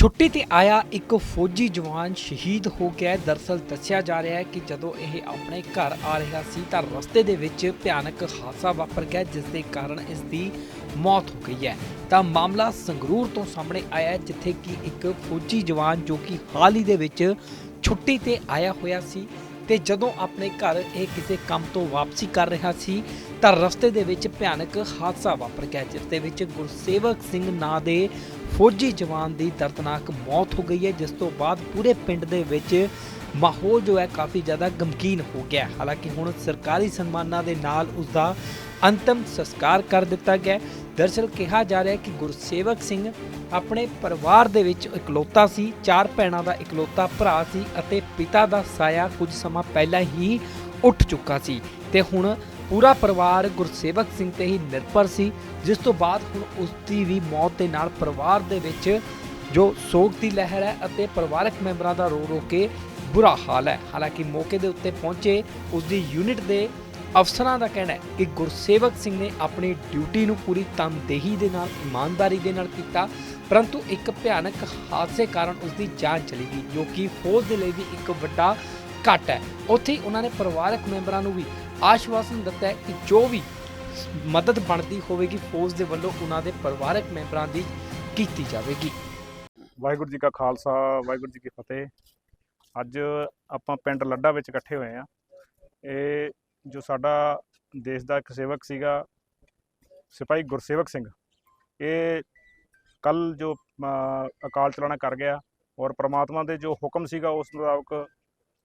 ਛੁੱਟੀ ਤੇ ਆਇਆ ਇੱਕ ਫੌਜੀ ਜਵਾਨ ਸ਼ਹੀਦ ਹੋ ਗਿਆ ਹੈ। ਦਰਅਸਲ ਦੱਸਿਆ ਜਾ ਰਿਹਾ ਹੈ ਕਿ ਜਦੋਂ ਇਹ ਆਪਣੇ ਘਰ ਆ ਰਿਹਾ ਸੀ ਤਾਂ ਰਸਤੇ ਦੇ ਵਿੱਚ ਭਿਆਨਕ ਹਾਦਸਾ ਵਾਪਰ ਗਿਆ, ਜਿਸ ਦੇ ਕਾਰਨ ਇਸ ਦੀ ਮੌਤ ਹੋ ਗਈ ਹੈ ਤਾਂ ਮਾਮਲਾ ਸੰਗਰੂਰ ਤੋਂ ਸਾਹਮਣੇ ਆਇਆ ਹੈ, ਜਿੱਥੇ ਕਿ ਇੱਕ ਫੌਜੀ ਜਵਾਨ ਜੋ ਕਿ ਹਾਲ ਹੀ ਦੇ ਵਿੱਚ ਛੁੱਟੀ ਤੇ ਆਇਆ ਹੋਇਆ ਸੀ ਤੇ ਜਦੋਂ ਆਪਣੇ ਘਰ ਇਹ ਕਿਸੇ ਕੰਮ ਤੋਂ ਵਾਪਸੀ ਕਰ ਰਿਹਾ ਸੀ ਤਾਂ ਰਸਤੇ ਦੇ ਵਿੱਚ ਭਿਆਨਕ ਹਾਦਸਾ ਵਾਪਰ ਗਿਆ, ਜਿਸ ਦੇ ਵਿੱਚ ਗੁਰਸੇਵਕ ਸਿੰਘ ਨਾਂ ਦੇ ਫੌਜੀ ਜਵਾਨ ਦੀ ਦਰਦਨਾਕ ਮੌਤ ਹੋ ਗਈ ਹੈ, ਜਿਸ ਤੋਂ ਬਾਅਦ ਪੂਰੇ ਪਿੰਡ ਦੇ ਵਿੱਚ ਮਾਹੌਲ ਜੋ ਹੈ ਕਾਫੀ ਜ਼ਿਆਦਾ ਗਮਗੀਨ ਹੋ ਗਿਆ ਹਾਲਾਂਕਿ ਹੁਣ ਸਰਕਾਰੀ ਸਨਮਾਨਾਂ ਦੇ ਨਾਲ ਉਸ ਦਾ ਅੰਤਮ ਸੰਸਕਾਰ ਕਰ ਦਿੱਤਾ ਗਿਆ ਹੈ। ਦਰਅਸਲ ਕਿਹਾ ਜਾ ਰਿਹਾ ਹੈ ਕਿ ਗੁਰਸੇਵਕ ਸਿੰਘ ਆਪਣੇ ਪਰਿਵਾਰ ਦੇ ਵਿੱਚ ਇਕਲੌਤਾ ਸੀ, ਚਾਰ ਭੈਣਾਂ ਦਾ ਇਕਲੌਤਾ ਭਰਾ ਸੀ ਅਤੇ ਪਿਤਾ ਦਾ ਸਾਇਆ ਕੁਝ ਸਮਾਂ ਪਹਿਲਾਂ ਹੀ ਉੱਠ ਚੁੱਕਾ ਸੀ ਤੇ ਹੁਣ ਪੂਰਾ ਪਰਿਵਾਰ ਗੁਰਸੇਵਕ ਸਿੰਘ ਤੇ ਹੀ ਨਿਰਭਰ ਸੀ, ਜਿਸ ਤੋਂ ਬਾਅਦ ਹੁਣ ਉਸ ਦੀ ਵੀ ਮੌਤ ਦੇ ਨਾਲ ਪਰਿਵਾਰ ਦੇ ਵਿੱਚ ਜੋ ਸੋਗ ਦੀ ਲਹਿਰ ਹੈ ਅਤੇ ਪਰਿਵਾਰਕ ਮੈਂਬਰਾਂ ਦਾ ਰੋ ਰੋ ਕੇ ਬੁਰਾ ਹਾਲ ਹੈ। ਹਾਲਾਂਕਿ ਮੌਕੇ ਦੇ ਉੱਤੇ ਪਹੁੰਚੇ ਉਸ ਦੀ ਯੂਨਿਟ ਦੇ ਅਫਸਰਾਂ ਦਾ ਕਹਿਣਾ ਹੈ ਕਿ ਗੁਰਸੇਵਕ ਸਿੰਘ ਨੇ ਆਪਣੀ ਡਿਊਟੀ ਨੂੰ ਪੂਰੀ ਤਨਦੇਹੀ ਦੇ ਨਾਲ, ਇਮਾਨਦਾਰੀ ਦੇ ਨਾਲ ਕੀਤਾ, ਪਰੰਤੂ ਇੱਕ ਭਿਆਨਕ ਹਾਦਸੇ ਕਾਰਨ ਉਸ ਦੀ ਜਾਨ ਚਲੀ ਗਈ, ਜੋ ਕਿ ਫੌਜ ਦੇ ਲਈ ਵੀ ਇੱਕ ਵੱਡਾ ਘਟ ਹੈ। ਉੱਥੇ ਹੀ ਉਹਨਾਂ ਨੇ ਪਰਿਵਾਰਕ ਮੈਂਬਰਾਂ ਨੂੰ ਵੀ ਆਸ਼ਵਾਸਨ ਦਿੱਤਾ ਕਿ ਜੋ ਵੀ ਮਦਦ ਬਣਦੀ ਹੋਵੇਗੀ, ਫੌਜ ਦੇ ਵੱਲੋਂ ਉਹਨਾਂ ਦੇ ਪਰਿਵਾਰਕ ਮੈਂਬਰਾਂ ਦੀ ਕੀਤੀ ਜਾਵੇਗੀ। ਵਾਹਿਗੁਰੂ ਜੀ ਕਾ ਖਾਲਸਾ, ਵਾਹਿਗੁਰੂ ਜੀ ਕੀ ਫਤਿਹ। ਅੱਜ ਆਪਾਂ ਪਿੰਡ ਲੱਡਾ ਵਿੱਚ ਇਕੱਠੇ ਹੋਏ ਆ ਇਹ ਜੋ ਸਾਡਾ ਦੇਸ਼ ਦਾ ਇੱਕ ਸੇਵਕ ਸੀਗਾ, ਸਿਪਾਹੀ ਗੁਰਸੇਵਕ ਸਿੰਘ, ਇਹ ਕੱਲ ਜੋ ਅਕਾਲ ਚਲਾਣਾ ਕਰ ਗਿਆ ਔਰ ਪ੍ਰਮਾਤਮਾ ਦੇ ਜੋ ਹੁਕਮ ਸੀਗਾ, ਉਸ ਮੁਤਾਬਕ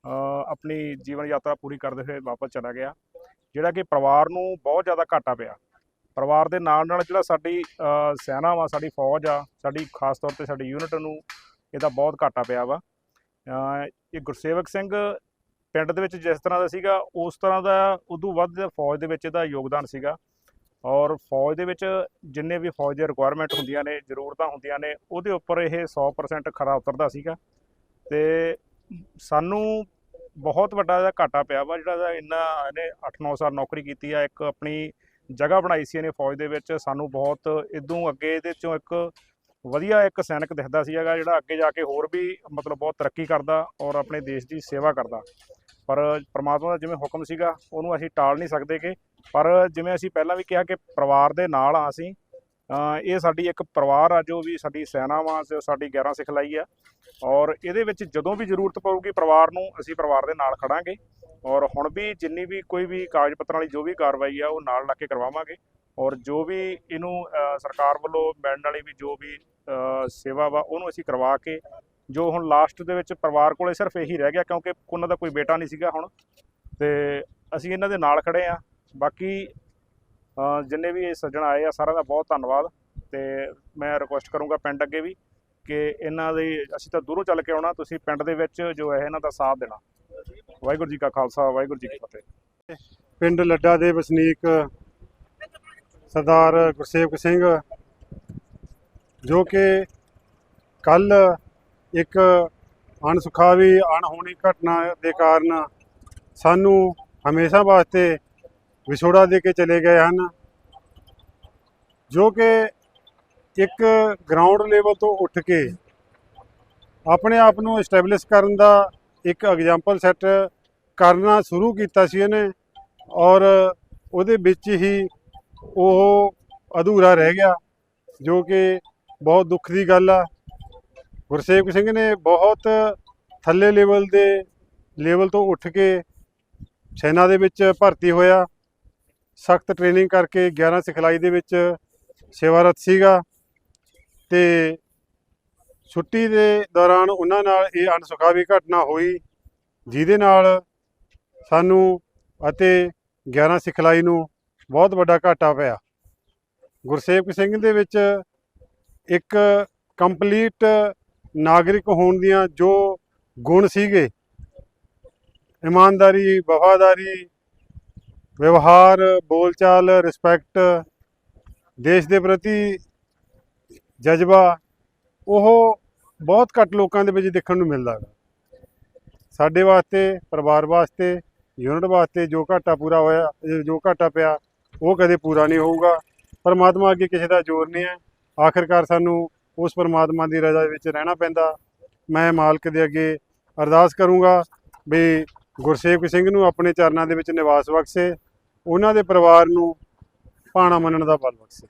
ਆਪਣੀ ਜੀਵਨ ਯਾਤਰਾ ਪੂਰੀ ਕਰਦੇ ਹੋਏ ਵਾਪਸ ਚਲਾ ਗਿਆ, ਜਿਹੜਾ ਕਿ ਪਰਿਵਾਰ ਨੂੰ ਬਹੁਤ ਜ਼ਿਆਦਾ ਘਾਟਾ ਪਿਆ। ਪਰਿਵਾਰ ਦੇ ਨਾਲ ਨਾਲ ਜਿਹੜਾ ਸਾਡੀ ਸੈਨਾ ਵਾ, ਸਾਡੀ ਫੌਜ ਆ, ਸਾਡੀ ਖਾਸ ਤੌਰ ਤੇ ਸਾਡੀ ਯੂਨਿਟ ਨੂੰ ਇਹਦਾ ਬਹੁਤ ਘਾਟਾ ਪਿਆ ਵਾ। ਇਹ ਗੁਰਸੇਵਕ ਸਿੰਘ ਪਿੰਡ ਦੇ ਵਿੱਚ ਜਿਸ ਤਰ੍ਹਾਂ ਦਾ ਸੀਗਾ, ਉਸ ਤਰ੍ਹਾਂ ਦਾ ਉਦੋਂ ਵੱਧ ਫੌਜ ਦੇ ਵਿੱਚ ਇਹਦਾ ਯੋਗਦਾਨ ਸੀਗਾ। ਔਰ ਫੌਜ ਦੇ ਵਿੱਚ ਜਿੰਨੇ ਵੀ ਫੌਜ ਦੇ ਰਿਕੁਆਇਰਮੈਂਟ ਹੁੰਦੀਆਂ ਨੇ, ਜ਼ਰੂਰਤਾਂ ਹੁੰਦੀਆਂ ਨੇ, ਉਹਦੇ ਉੱਪਰ ਇਹ 100% ਖਰਾ ਉਤਰਦਾ ਸੀਗਾ। ਤੇ ਸਾਨੂੰ ਬਹੁਤ ਵੱਡਾ ਇਹਦਾ ਘਾਟਾ ਪਿਆ ਵਾ, ਜਿਹੜਾ ਇਹਦਾ ਇੰਨਾ ਇਹਨੇ 8-9 ਸਾਲ ਨੌਕਰੀ ਕੀਤੀ ਆ, ਇੱਕ ਆਪਣੀ ਜਗ੍ਹਾ ਬਣਾਈ ਸੀ ਇਹਨੇ ਫੌਜ ਦੇ ਵਿੱਚ, ਸਾਨੂੰ ਬਹੁਤ ਇਦੋਂ ਅੱਗੇ ਇਹਦੇ ਚੋਂ ਇੱਕ ਵਧੀਆ ਇੱਕ ਸੈਨਿਕ ਦਿਖਦਾ ਸੀਗਾ, ਜਿਹੜਾ ਅੱਗੇ ਜਾ ਕੇ ਹੋਰ ਵੀ ਮਤਲਬ ਬਹੁਤ ਤਰੱਕੀ ਕਰਦਾ ਔਰ ਆਪਣੇ ਦੇਸ਼ ਦੀ ਸੇਵਾ ਕਰਦਾ। ਪਰ ਪ੍ਰਮਾਤਮਾ ਦਾ ਜਿਵੇਂ ਹੁਕਮ ਸੀਗਾ, ਉਹਨੂੰ ਅਸੀਂ ਟਾਲ ਨਹੀਂ ਸਕਦੇ ਕਿ, ਪਰ ਜਿਵੇਂ ਅਸੀਂ ਪਹਿਲਾਂ ਵੀ ਕਿਹਾ ਕਿ ਪਰਿਵਾਰ ਦੇ ਨਾਲ ਆ ਅਸੀਂ ਇਹ ਸਾਡੀ ਇੱਕ ਪਰਿਵਾਰ ਆ ਜੋ ਵੀ ਸਾਡੀ ਸੈਨਾ ਵਾ ਸਾਡੀ 11 ਸਿਖਲਾਈ ਆ। ਔਰ ਇਹਦੇ ਵਿੱਚ ਜਦੋਂ ਵੀ ਜ਼ਰੂਰਤ ਪਊਗੀ ਪਰਿਵਾਰ ਨੂੰ, ਅਸੀਂ ਪਰਿਵਾਰ ਦੇ ਨਾਲ ਖੜਾਂਗੇ। ਔਰ ਹੁਣ ਵੀ ਜਿੰਨੀ ਵੀ ਕੋਈ ਵੀ ਕਾਗਜ਼ ਪੱਤਰਾਂ ਵਾਲੀ ਜੋ ਵੀ ਕਾਰਵਾਈ ਆ, ਉਹ ਨਾਲ ਲੱਗ ਕੇ ਕਰਵਾਵਾਂਗੇ। ਔਰ ਜੋ ਵੀ ਇਹਨੂੰ ਸਰਕਾਰ ਵੱਲੋਂ ਮਿਲਣ ਵਾਲੀ ਵੀ ਜੋ ਵੀ ਸੇਵਾ ਵਾ, ਉਹਨੂੰ ਅਸੀਂ ਕਰਵਾ ਕੇ ਜੋ ਹੁਣ ਲਾਸਟ ਦੇ ਵਿੱਚ ਪਰਿਵਾਰ ਕੋਲੇ ਸਿਰਫ ਇਹੀ ਰਹਿ ਗਿਆ ਕਿਉਂਕਿ ਉਹਨਾਂ ਦਾ ਕੋਈ ਬੇਟਾ ਨਹੀਂ ਸੀਗਾ ਹੁਣ। ਤੇ ਅਸੀਂ ਇਹਨਾਂ ਦੇ ਨਾਲ ਖੜੇ ਆ। ਬਾਕੀ ਜਿੰਨੇ ਵੀ ਇਹ ਸੱਜਣ ਆਏ ਆ, ਸਾਰਿਆਂ ਦਾ ਬਹੁਤ ਧੰਨਵਾਦ ਤੇ ਮੈਂ ਰਿਕੁਐਸਟ ਕਰੂੰਗਾ ਪਿੰਡ ਅੱਗੇ ਵੀ ਕਿ ਇਹਨਾਂ ਦੇ ਅਸੀਂ ਤਾਂ ਦੂਰੋਂ ਚੱਲ ਕੇ ਆਉਣਾ, ਤੁਸੀਂ ਪਿੰਡ ਦੇ ਵਿੱਚ ਜੋ ਹੈ ਇਹਨਾਂ ਦਾ ਸਾਥ ਦੇਣਾ। ਵਾਹਿਗੁਰੂ ਜੀ ਕਾ ਖਾਲਸਾ, ਵਾਹਿਗੁਰੂ ਜੀ ਕੀ ਫਤਿਹ। ਪਿੰਡ ਲੱਡਾ ਦੇ ਵਸਨੀਕ ਸਰਦਾਰ ਗੁਰਸੇਵਕ ਸਿੰਘ, ਜੋ ਕਿ ਕੱਲ ਇੱਕ ਅਣਸੁਖਾਵੀ, ਅਣਹੋਣੀ ਘਟਨਾ ਦੇ ਕਾਰਨ ਸਾਨੂੰ ਹਮੇਸ਼ਾ ਵਾਸਤੇ ਵਿਛੋੜਾ ਦੇ ਕੇ ਚਲੇ ਗਏ ਹਨ, ਜੋ ਕਿ ਇੱਕ ਗਰਾਊਂਡ ਲੈਵਲ ਤੋਂ ਉੱਠ ਕੇ ਆਪਣੇ ਆਪ ਨੂੰ ਐਸਟੈਬਲਿਸ਼ ਕਰਨ ਦਾ ਇੱਕ ਐਗਜ਼ਾਮਪਲ ਸੈੱਟ ਕਰਨਾ ਸ਼ੁਰੂ ਕੀਤਾ ਸੀ ਇਹਨੇ ਔਰ ਉਹਦੇ ਵਿੱਚ ਹੀ ਉਹ ਅਧੂਰਾ ਰਹਿ ਗਿਆ, ਜੋ ਕਿ ਬਹੁਤ ਦੁੱਖ ਦੀ ਗੱਲ ਆ। ਗੁਰਸੇਵਕ ਸਿੰਘ ਨੇ ਬਹੁਤ ਥੱਲੇ ਲੈਵਲ ਦੇ ਲੈਵਲ ਤੋਂ ਉੱਠ ਕੇ ਸੈਨਾ ਦੇ ਵਿੱਚ ਭਰਤੀ ਹੋਇਆ। ਸਖਤ ਟ੍ਰੇਨਿੰਗ ਕਰਕੇ 11 ਸਿਖਲਾਈ ਦੇ ਵਿੱਚ ਸੇਵਾਰਤ ਸੀਗਾ ਤੇ ਛੁੱਟੀ ਦੇ ਦੌਰਾਨ ਉਹਨਾਂ ਨਾਲ ਇਹ ਅਣਸੁਖਾਵੀ ਘਟਨਾ ਹੋਈ, ਜਿਹਦੇ ਨਾਲ ਸਾਨੂੰ ਅਤੇ 11 ਸਿਖਲਾਈ ਨੂੰ ਬਹੁਤ ਵੱਡਾ ਘਾਟਾ ਪਿਆ। ਗੁਰਸੇਵਕ ਸਿੰਘ ਦੇ ਵਿੱਚ ਇੱਕ ਕੰਪਲੀਟ ਨਾਗਰਿਕ ਹੋਣ ਦੀਆਂ ਜੋ ਗੁਣ ਸੀਗੇ, ਇਮਾਨਦਾਰੀ, ਵਫਾਦਾਰੀ ਵਿਵਹਾਰ, ਬੋਲਚਾਲ ਰਿਸਪੈਕਟ ਦੇਸ਼ ਦੇ ਪ੍ਰਤੀ ਜਜ਼ਬਾ, ਉਹ ਬਹੁਤ ਘੱਟ ਲੋਕਾਂ ਦੇ ਵਿੱਚ ਦੇਖਣ ਨੂੰ ਮਿਲਦਾ ਹੈ ਸਾਡੇ ਵਾਸਤੇ, ਪਰਿਵਾਰ ਵਾਸਤੇ ਯੂਨਿਟ ਵਾਸਤੇ ਜੋ ਘਾਟਾ ਪੂਰਾ ਹੋਇਆ ਜੋ ਘਾਟਾ ਪਿਆ, ਉਹ ਕਦੇ ਪੂਰਾ ਨਹੀਂ ਹੋਊਗਾ। ਪਰਮਾਤਮਾ ਅੱਗੇ ਕਿਸੇ ਦਾ ਜ਼ੋਰ ਨਹੀਂ ਹੈ। ਆਖਿਰਕਾਰ ਸਾਨੂੰ ਉਸ ਪਰਮਾਤਮਾ ਦੀ ਰਜ਼ਾ ਵਿੱਚ ਰਹਿਣਾ ਪੈਂਦਾ। ਮੈਂ ਮਾਲਕ ਦੇ ਅੱਗੇ ਅਰਦਾਸ ਕਰੂੰਗਾ ਵੀ ਗੁਰਸੇਵਕ ਸਿੰਘ ਨੂੰ ਆਪਣੇ ਚਰਨਾਂ ਦੇ ਵਿੱਚ ਨਿਵਾਸ ਬਖਸ਼ੇ। ਉਹਨਾਂ ਦੇ ਪਰਿਵਾਰ ਨੂੰ ਭਾਣਾ ਮੰਨਣ ਦਾ ਬਲ ਬਖਸ਼ੇ।